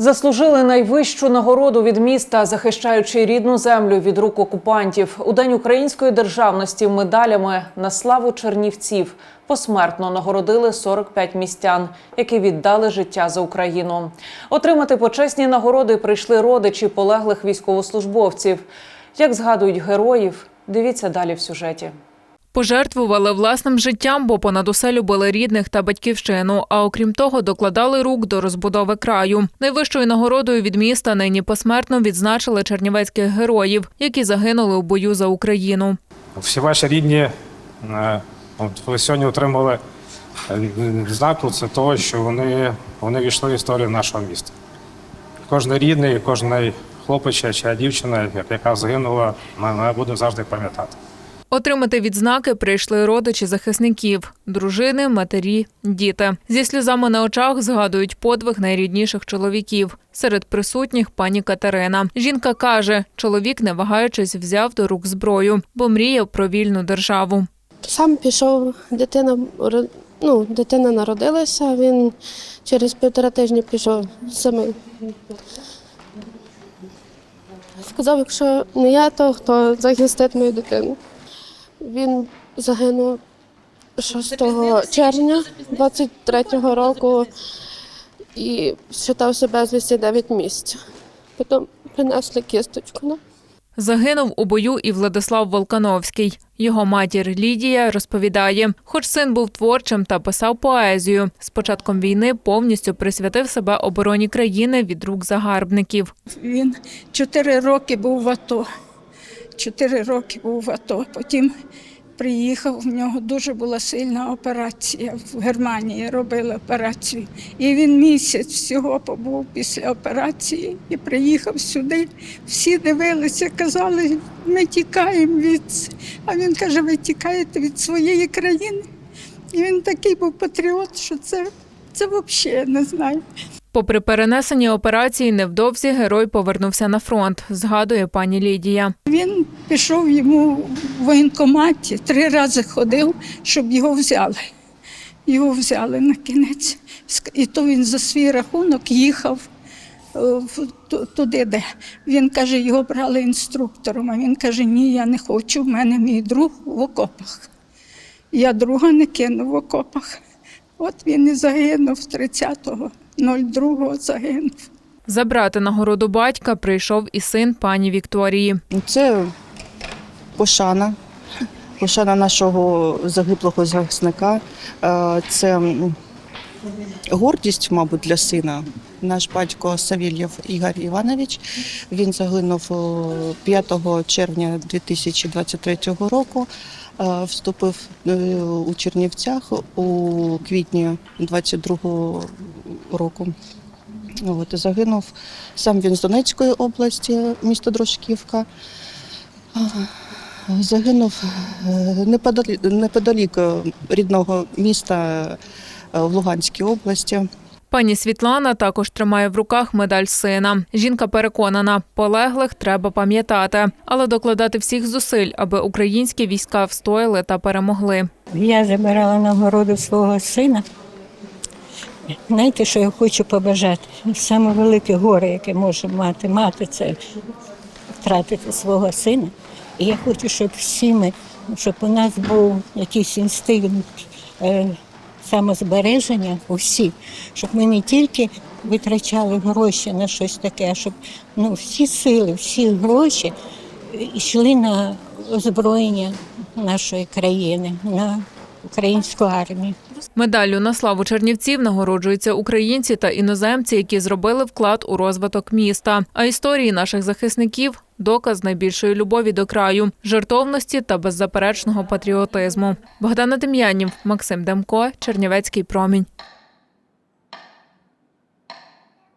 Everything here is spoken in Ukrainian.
Заслужили найвищу нагороду від міста, захищаючи рідну землю від рук окупантів. У день української державності медалями на славу чернівців посмертно нагородили 45 містян, які віддали життя за Україну. Отримати почесні нагороди прийшли родичі полеглих військовослужбовців. Як згадують героїв, дивіться далі в сюжеті. Пожертвували власним життям, бо понад усе любили рідних та батьківщину. А окрім того, докладали рук до розбудови краю. Найвищою нагородою від міста нині посмертно відзначили чернівецьких героїв, які загинули у бою за Україну. Всі ваші рідні е, ви сьогодні отримали е, знаку це того, що вони, вони війшли в історію нашого міста. Кожен рідний, кожен хлопець чи дівчина, яка загинула, ми, будемо завжди пам'ятати. Отримати відзнаки прийшли родичі захисників, дружини, матері, діти. Зі сльозами на очах згадують подвиг найрідніших чоловіків. Серед присутніх пані Катерина. Жінка каже, чоловік, не вагаючись, взяв до рук зброю, бо мріяв про вільну державу. Сам пішов, дитина ну, дитина народилася, він через півтора тижні пішов самий. Сказав, якщо не я, то хто захистить мою дитину. Він загинув 6 червня 23-го року і вважався безвісті 9 місяців. Потім принесли кісточку. Ну. Загинув у бою і Владислав Волкановський. Його матір Лідія розповідає, хоч син був творчим та писав поезію, з початком війни повністю присвятив себе обороні країни від рук загарбників. Він чотири роки був в АТО. Чотири роки був в АТО. Потім приїхав, в нього дуже була сильна операція. В Германії робили операцію. І він місяць всього побув після операції і приїхав сюди. Всі дивилися, казали, ми тікаємо від. А він каже, ви тікаєте від своєї країни. І він такий був патріот, що це, це взагалі не знаю. Попри перенесені операції, невдовзі герой повернувся на фронт, згадує пані Лідія. Він пішов йому в воєнкоматі, три рази ходив, щоб його взяли. Його взяли на кінець. І то він за свій рахунок їхав е, туди, де. Він каже, його брали інструктором, а він каже, ні, я не хочу, в мене мій друг в окопах. Я друга не кину в окопах. От він і загинув 30-го, 02-го загинув. Забрати нагороду батька прийшов і син пані Вікторії. Це пошана, пошана нашого загиблого захисника. Е, Це гордість, мабуть, для сина. Наш батько Савільєв Ігор Іванович. Він загинув 5 червня 2023 року. Е, Вступив е, у Чернівцях у квітні 22 року. От, загинув сам він з Донецької області, місто Дружківка. Загинув е, неподалік, неподалік е, рідного міста е, в Луганській області. Пані Світлана також тримає в руках медаль сина. Жінка переконана, полеглих треба пам'ятати, але докладати всіх зусиль, аби українські війська встояли та перемогли. Я забирала нагороду свого сина. Знаєте, що я хочу побажати? Саме велике горе, яке може мати мати, це втратити свого сина. І я хочу, щоб всі ми, щоб у нас був якийсь інстинкт е, самозбереження усі, щоб ми не тільки витрачали гроші на щось таке, а щоб ну, всі сили, всі гроші йшли на озброєння нашої країни, на українську армію. Медаллю на славу чернівців нагороджуються українці та іноземці, які зробили вклад у розвиток міста. А історії наших захисників доказ найбільшої любові до краю, жертовності та беззаперечного патріотизму. Богдана Дем'янів, Максим Демко, Чернівецький промінь.